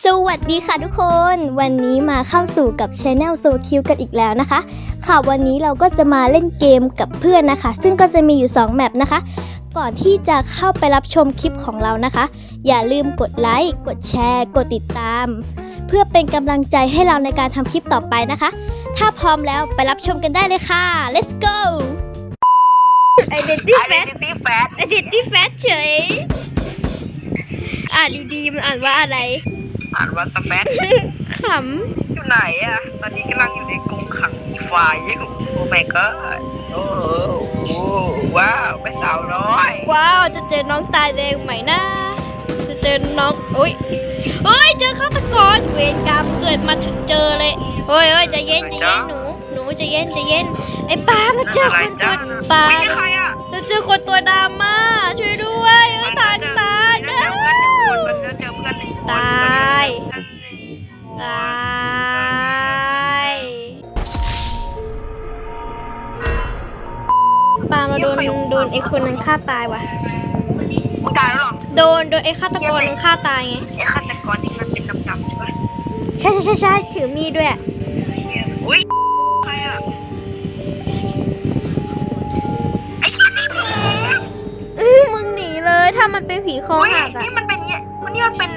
สวัสดีค่ะทุกคน วันนี้มาเข้าสู่กับ Channel s o q กันอีกแล้วนะคะ ค่ะวันนี้เราก็จะมาเล่นเกมกับเพื่อนนะคะ ซึ่งก็จะมีอยู่ 2 แมปนะคะ ก่อนที่จะเข้าไปรับชมคลิปของเรานะคะ อย่าลืมกดไลค์ กดแชร์ กดติดตาม เพื่อเป็นกำลังใจให้เราในการทำคลิปต่อไปนะคะ ถ้าพร้อมแล้วไปรับชมกันได้เลยค่ะ let's go Identity Fat Identity Fat Identity Fat เฉย อ่านดีๆมันอ่านว่าอะไร อ่านว่าสแปดขอยู่ไหนอะตอนนี้กำลังอยู่ในกรงขังไฟอยู่โอ้ my god โอ้โหว้าวเป็นสาวน้อยำว้าวจะเจอน้องตาแดงไหมนะจะเจอน้องอุ้ยเฮ้ยเจอฆาตกรเวรกรรมเกิดมาถึงเจอเลยเฮ้ยเฮ้ยใจะเย็นใจะเย็นหนูหนูใจะเย็นใจะเย็นไอ้ปาล์มเราเจอคนตัวปาไม่ล์มใช่ใครอะเราเจอคนตัวดำมาช่วยด้วยเออทาง ตาย ตายปาล์มเราโดนโดนไอ้คนนั้นฆ่าตายว่ะมึงตายแล้วเหรอโดนโดนไอ้ฆาตกรนั้นฆ่าตายไง ไอ้ฆาตกรที่มันเป็นดำๆใช่ไหมใช่ใช่ใช่ใช่ถือมีดด้วยอะอุ้ยใครอะอื้อมึงหนีเลย ถ้ามันเป็นผีคออุ้ยหักอะนี่มันเป็นเนี่ยมันนี่มันเป็น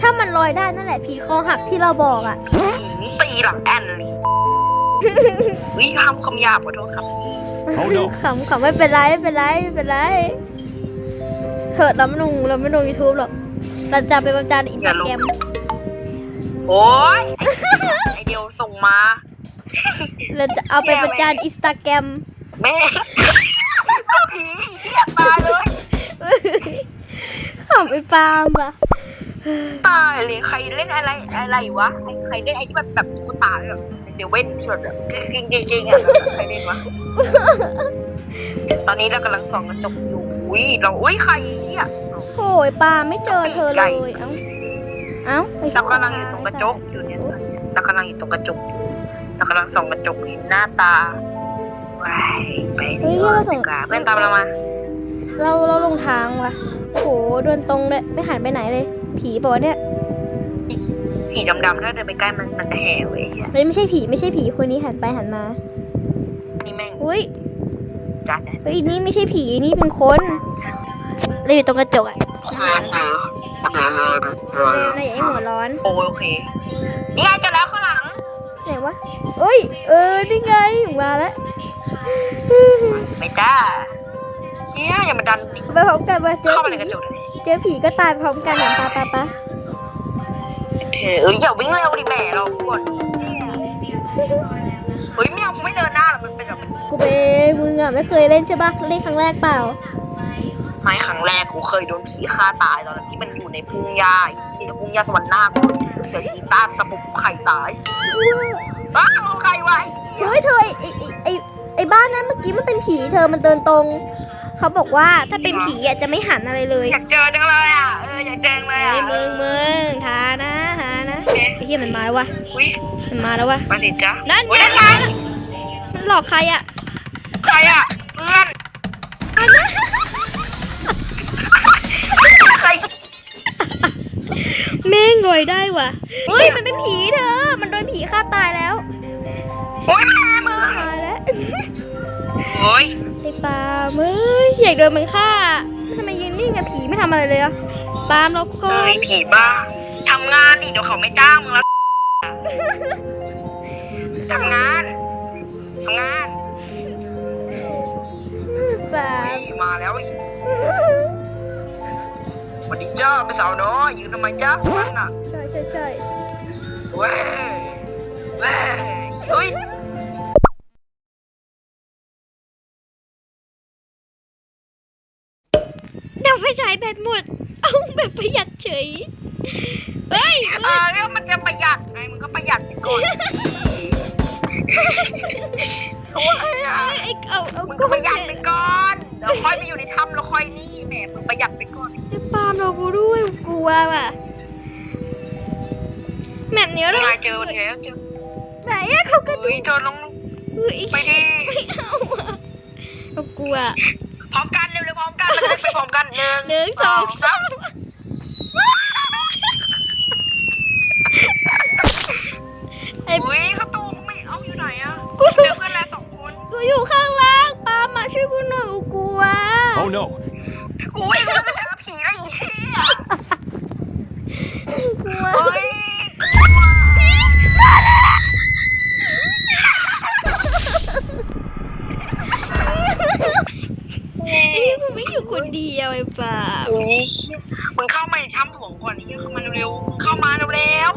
ถ้ามันลอยได้นั่นแหละผีคอหักที่เราบอกอะหืมตีหลังแอนเลยวิทำคำหยาบขอโทษครับ Oh no ขำขำไม่เป็นไรไม่เป็นไรไม่เป็นไรเถอะเราไม่ลงเราไม่ลงยูทูบหรอกเราจะไปประจานอินสตาแกรมโอ้ยไอเดียวส่งมา เราจะเอาไปประจานอินสตาแกรมแม่ผีเหี้ยตายเลยขำไอ้ปาล์มอะ ตายเลยใครเล่นอะไรอะไรวะใครเล่นไอ้ที่แบบแบบตุ๊กตาแบบเดเว่นที่แบบแบบจริงจริงจริงๆอะใครเล่นวะตอนนี้เรากำลังส่องกระจกอยู่อุ้ยเราอุ้ยใครเหี้ยโอ้ยปาล์มไม่เจอเธอเลยเอ้าเอ้าไปเรากำลังอยู่ตรงกระจกอยู่เนี่ยเรากำลังอยู่ตรงกระจกอยู่เรากำลังส่องกระจกเห็นหน้าตาว้ายไปดีกว่าดีกว่าเพื่อนตามเรามา เราเราลงทางว่ะโอ้โหเดินตรงเลยไม่หันไปไหนเลย ผีปะวะเนี่ย ผีดำๆถ้าเดินไปใกล้มันมันจะแห่เว้ยเหี้ยเฮ้ยไม่ใช่ผีไม่ใช่ผีคนนี้หันไปหันมานี่แม่งอุ้ยจัดนะเฮ้ยนี่ไม่ใช่ผีนี่เป็นคนเราอยู่ตรงกระจกอะเลยในไอ้หัวร้อนโอเคนี่ไงเจอแล้วข้างหลังไหนวะเอ้ยเออนี่ไงมาแล้วไม่จ้าเฮียอย่ามาดันดิไปพร้อมกันมาเจอเข้ามาในผีกระ จกเลยเจอผีก็ตายพร้อมกันอย่างปะปะปะเธอเอ้ยอย่าวิ่งเร็วดิแหม่เราปวดเฮ้ยไม่เอากูไม่เดินหน้าหรอกมันเป็นแบบกูเบมึงอะไม่เคยเล่นใช่ปะเล่นครั้งแรกเปล่า ไม่ครั้งแรกกูเคยโดนผีฆ่าตายตอนนั้นที่มันอยู่ในพุ่งหญ้าที่ในพุ่งหญ้าสวรรค์หน้ากูเสียชีต้าตะปุกไข่ตายอ้าวใครวะเฮ้ยเธอไอไอ้ไอไอบ้านนั้นเมื่อกี้มันเป็นผีเธอมันเดินตรง เขาบอกว่าถ้าเป็นผีอะจะไม่หันอะไรเลยอยากเจอจังเลยอะเอออยากเจอเลยเฮ้อะยมึงมึงทานะทานะไอ้เหี้ยมันมาแล้ววะอุ้ยมันมาแล้ววะมาสิจ้ะนั่นอุ้ยไงนั่นไงมันหลอกใครอะใครอะเพื่อนใครแม่งลอยได้วะเฮ้ยมันเป็นผีเธอ มันโดนผีฆ่าตายแล้วโอ้ยแม่มึงตายแล้ว โอ้ย ไอ้ปาล์มเอ้ยอยากโดนมันฆ่าทำไมยืนนิ่งอะผีไม่ทำอะไรเลยอะปาล์มเราก็เอ้ยผีบ้าทำงานดิเดี๋ยวเขาไม่จ้างมึงแล้วทำงานทำงานปาล์มเฮ้ยมาแล้วสวัสดีจ้าเป็นสาวน้อยยืนทำไมจ้าวันน่ะใช่ใช่ใช่เว้ยเว้ยเฮ้ย ฟฉายแบตหมด เอาแบบประหยัดเฉย เฮ้ยเออแล้วมันจะประหยัดไงมึงก็ประหยัดไปก่อนโอ้ยอะไอ้เอาเอามึงก้ก็อประหยัดนไปก่อนเดี๋ยวค่อยไปอยู่ในถ้ำแล้วค่อยนี่แหมมึงประหยัดไปก่อนไอ้ปาล์มเรากูด้วยกลัวว่ะแบบนี้เรายังไงเจอวันแล้วเจอไหนอะเขาก็เฮ้ยเธอลองเฮ้ยไปดิไม่เอาอะเรากลัว พร้อมกันเร็วๆพร้อมกันแล้วก็ไปพร้อมกันหนึ่งสอง สามไอ้ อุ้าตูมไม่เอาอยู่ไหนอะกูเจอเพื่อนแล้วสองคนกูอยู่ข้างล่างปามมาช่วยกูหน่อยกูกลัว Oh no! กูเองก็ไม่เจอผีแล้วอเหี้ยกลัว โอ้ย คนเดียวไอ้ปลามึงเข้ามาช้ำหัวก่อนที่เข้ามาเร็วๆเข้ามาเร็ว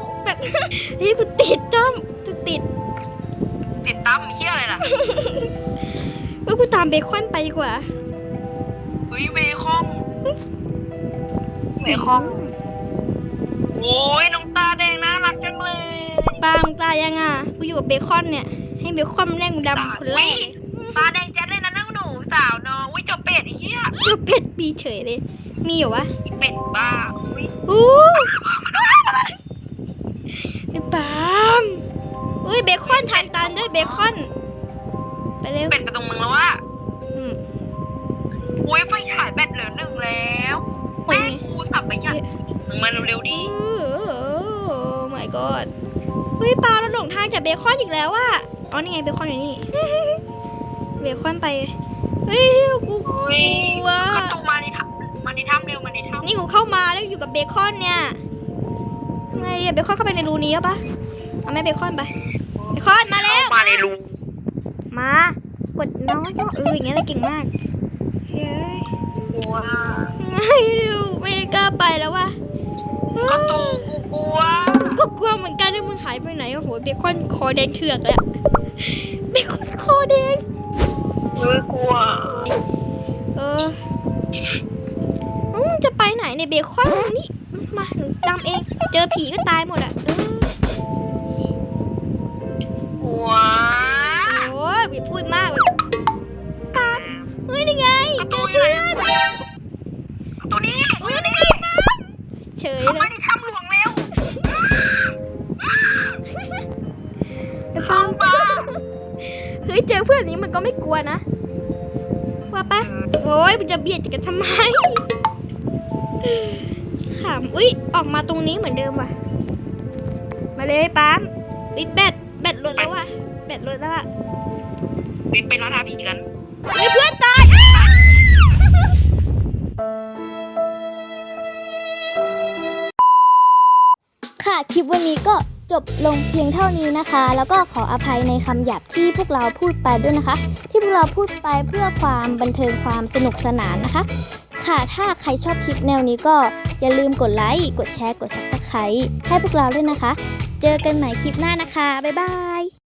เฮ้ยกูติดต้มกูติดติดตั้มเฮียอะไรล่ะเอ้ยกูตามเบคอนไปกว่าเฮ้ยเบคอนเบคอนโอ้ยน้องตาแดงน่ารักจังเลยปลามึงตายังอะกูอยู่กับเบคอนเนี่ย ให้เบคอนแรกงดำคนแรก ตาแดงแจ๊ดเลยนะนั่งหนูสาวน้องอุ้ เจบเป็ดไอ้เฮียก็เป็ดปีเฉยเลย มีอยู่วะไอ้เป็ดบ้าอุ้ยอู้ไอ้ปามอุ้ยเบคอนทานตานด้วยเบคอน ไปเร็วเป็ดไปตรงมึงแล้วว่าอืม อุ้ยไฟฉายแบตเหลือหนึ่งแล้วโอ้ยแม่กูสับไปยังมึงมาเร็วๆดิโอ้ my god เฮ้ยปลาเราหลงทางจากเบคอนอีกแล้วอะอ๋อนี่ไงเบคอนอยู่นี่ เบคอนไป เฮ้ยกูกอุ้ยลัวเข้าตู้มาในถ้ำมาในถ้ำเร็วมาในถ้ำนี่กูเข้ามาแล้วอยู่กับเบคอนเนี่ยไงอะเบคอนเข้าไปในรูนี้ปะเอาไหมเบคอนไปเบคอนมาแล้วมาในรู มากดน้อยก็เอออย่างเงี้ยเลยเก่งมากเฮ้ยกลัวไม่ดูไม่กล้าไปแล้วว่ะก็ตู้กูกลัวก็กลัวเหมือนกันที่มึงหายไปไหนโอ้โหเบคอนคอแดงเถือกเลยอะเบคอนคอแดง เฮ้ยกลัว เอออืมจะไปไหนในยเบคอนนี่ มาหนูจำเอง เจอผีก็ตายหมดอะเออ ฮ้ยเจอเพื่อนนี้มันก็ไม่กลัวนะ ว่าปะโอ้ยมันจะเบียดกันทำไมขำอุ้ยออกมาตรงนี้เหมือนเดิมว่ะ มาเลยปั๊มปิดแบตแบตหลดแล้วว่ะแบตหลดแล้วอะไปไปร้านอาผีกันเฮ้ยเพื่อนตายอ้าค่ะ คลิปวันนี้ก็ จบลงเพียงเท่านี้นะคะ แล้วก็ขออภัยในคำหยาบที่พวกเราพูดไปด้วยนะคะ ที่พวกเราพูดไปเพื่อความบันเทิงความสนุกสนานนะคะ ค่ะถ้าใครชอบคลิปแนวนี้ก็อย่าลืมกดไลค์กดแชร์กดซับสไครต์ให้พวกเราด้วยนะคะ เจอกันใหม่คลิปหน้านะคะ บ๊ายบาย